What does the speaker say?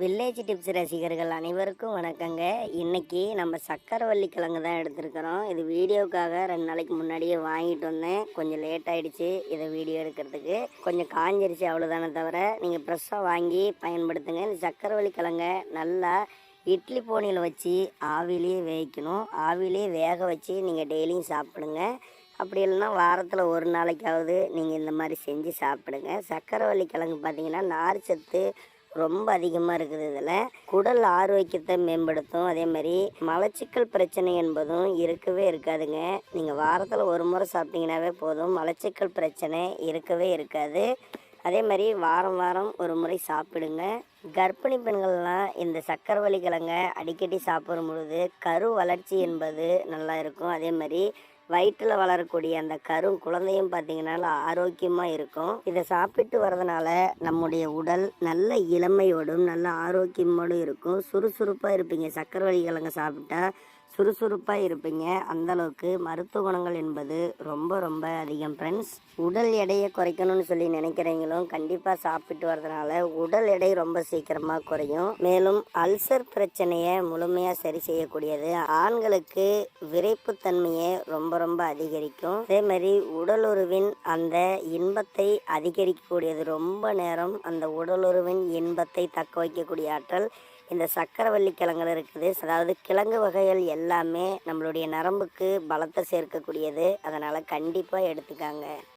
Village tips ரசிகர்கள் அனைவருக்கும் வணக்கங்க. இன்னைக்கு நம்ம சக்கரவள்ளி கிழங்கு தான் எடுத்திருக்கிறோம். இது வீடியோக்காக ரெண்டு நாளைக்கு முன்னாடியே வாங்கிட்டு வந்தேன். கொஞ்சம் லேட் ஆயிடுச்சு இதை வீடியோ எடுக்கிறதுக்கு. கொஞ்சம் காஞ்சிருச்சு அவ்வளோதானே தவிர நீங்கள் ஃப்ரெஷ்ஷாக வாங்கி பயன்படுத்துங்க. இந்த சக்கரவள்ளி கிழங்க நல்லா இட்லி போனியில் வச்சு ஆவிலேயே வேகணும். ஆவிலேயே வேக வச்சு நீங்கள் டெய்லியும் சாப்பிடுங்க. அப்படி இல்லைன்னா வாரத்தில் ஒரு நாளைக்காவது நீங்கள் இந்த மாதிரி செஞ்சு சாப்பிடுங்க. சக்கரவள்ளி கிழங்கு பார்த்தீங்கன்னா நார் சத்து ரொம்ப அதிகமாக இருக்குது இதில். குடல் ஆரோக்கியத்தை மேம்படுத்தும். அதே மாதிரி மலச்சிக்கல் பிரச்சனை என்பதும் இருக்கவே இருக்காதுங்க. நீங்கள் வாரத்தில் ஒரு முறை சாப்பிட்டீங்கன்னாவே போதும். மலச்சிக்கல் பிரச்சனை இருக்கவே இருக்காது. அதே மாதிரி வாரம் வாரம் ஒரு முறை சாப்பிடுங்க. கர்ப்பிணி பெண்கள்லாம் இந்த சக்கரவள்ளி கிழங்க அடிக்கடி சாப்பிடும் பொழுது கரு வளர்ச்சி என்பது நல்லா இருக்கும். அதே மாதிரி வயிற்றில் வளரக்கூடிய அந்த கரும் குழந்தையும் பார்த்தீங்கன்னா ஆரோக்கியமாக இருக்கும். இதை சாப்பிட்டு வரதுனால நம்முடைய உடல் நல்ல இளமையோடும் நல்ல ஆரோக்கியமோடும் இருக்கும். சுறுசுறுப்பாக இருப்பீங்க. சக்கரவள்ளி கிழங்கு சாப்பிட்டா சுறுசுறுப்பாக இருப்பீங்க. அந்த அளவுக்கு மருத்துவ குணங்கள் என்பது ரொம்ப ரொம்ப அதிகம் ஃப்ரெண்ட்ஸ் உடல் எடையை குறைக்கணும்னு சொல்லி நினைக்கிறவங்களும் கண்டிப்பாக சாப்பிட்டு வரதுனால உடல் எடை ரொம்ப சீக்கிரமாக குறையும். மேலும் அல்சர் பிரச்சனையை முழுமையாக சரி செய்யக்கூடியது ஆண்களுக்கு விரைப்புத்தன்மையை ரொம்ப ரொம்ப அதிகரிக்கும். அதே மாதிரி உடலுறவின் அந்த இன்பத்தை அதிகரிக்கக்கூடியது ரொம்ப நேரம் அந்த உடலுறவின் இன்பத்தை தக்க வைக்கக்கூடிய ஆற்றல் இந்த சக்கரவள்ளி கிழங்குல இருக்குது. அதாவது கிழங்கு வகைகள் எல்லாமே நம்மளுடைய நரம்புக்கு பலத்தை சேர்க்கக்கூடியது. அதனால் கண்டிப்பாக எடுத்துக்காங்க.